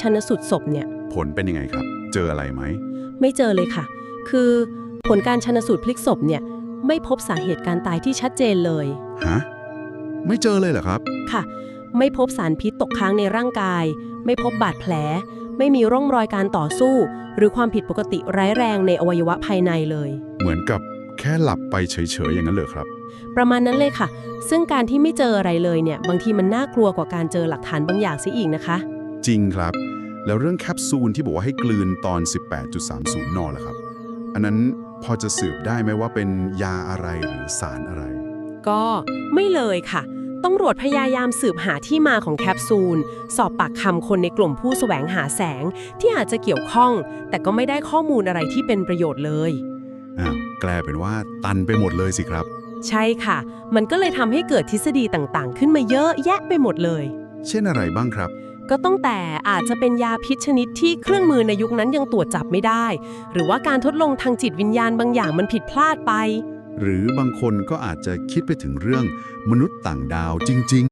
ชันสูตรศพเนี่ย ผลเป็นยังไงครับ เจออะไรไหม ไม่เจอเลยค่ะ คือผลการชันสูตรพลิกศพเนี่ยไม่พบสาเหตุการตายที่ชัดเจนเลย ฮะ ไม่เจอเลยเหรอครับ ค่ะ ไม่พบสารพิษตกค้างในร่างกาย ไม่พบบาดแผล ไม่มีร่องรอยการต่อสู้ หรือความผิดปกติร้ายแรงในอวัยวะภายในเลย เหมือนกับแค่หลับไปเฉยๆอย่างนั้นเลยครับ ประมาณนั้นเลยค่ะ ซึ่งการที่ไม่เจออะไรเลยเนี่ย บางทีมันน่ากลัวกว่าการเจอหลักฐานบางอย่างเสียอีกนะคะ จริงครับ แล้วเรื่องแคปซูลที่บอกว่าให้กลืนตอน 18.30นล่ะครับ อันนั้นพอจะสืบได้ไหมว่าเป็นยาอะไรหรือสารอะไร ก็ไม่เลยค่ะตำรวจพยายามสืบหาที่มาของแคปซูล สอบปากคำคนในกลุ่มผู้แสวงหาแสง ที่อาจจะเกี่ยวข้อง แต่ก็ไม่ได้ข้อมูลอะไรที่เป็นประโยชน์เลยอ้าวกลายเป็นว่าตันไปหมดเลยสิครับ ใช่ค่ะ มันก็เลยทำให้เกิดทฤษฎีต่างๆ ขึ้นมาเยอะแยะไปหมดเลย เช่นอะไรบ้างครับ ก็ต้องแต่อาจจะเป็นยาพิษชนิดที่เครื่องมือในยุคนั้นยังตรวจจับไม่ได้ หรือว่าการทดลองทางจิตวิญญาณบางอย่างมันผิดพลาดไป หรือบางคนก็อาจจะคิดไปถึงเรื่องมนุษย์ต่างดาวจริง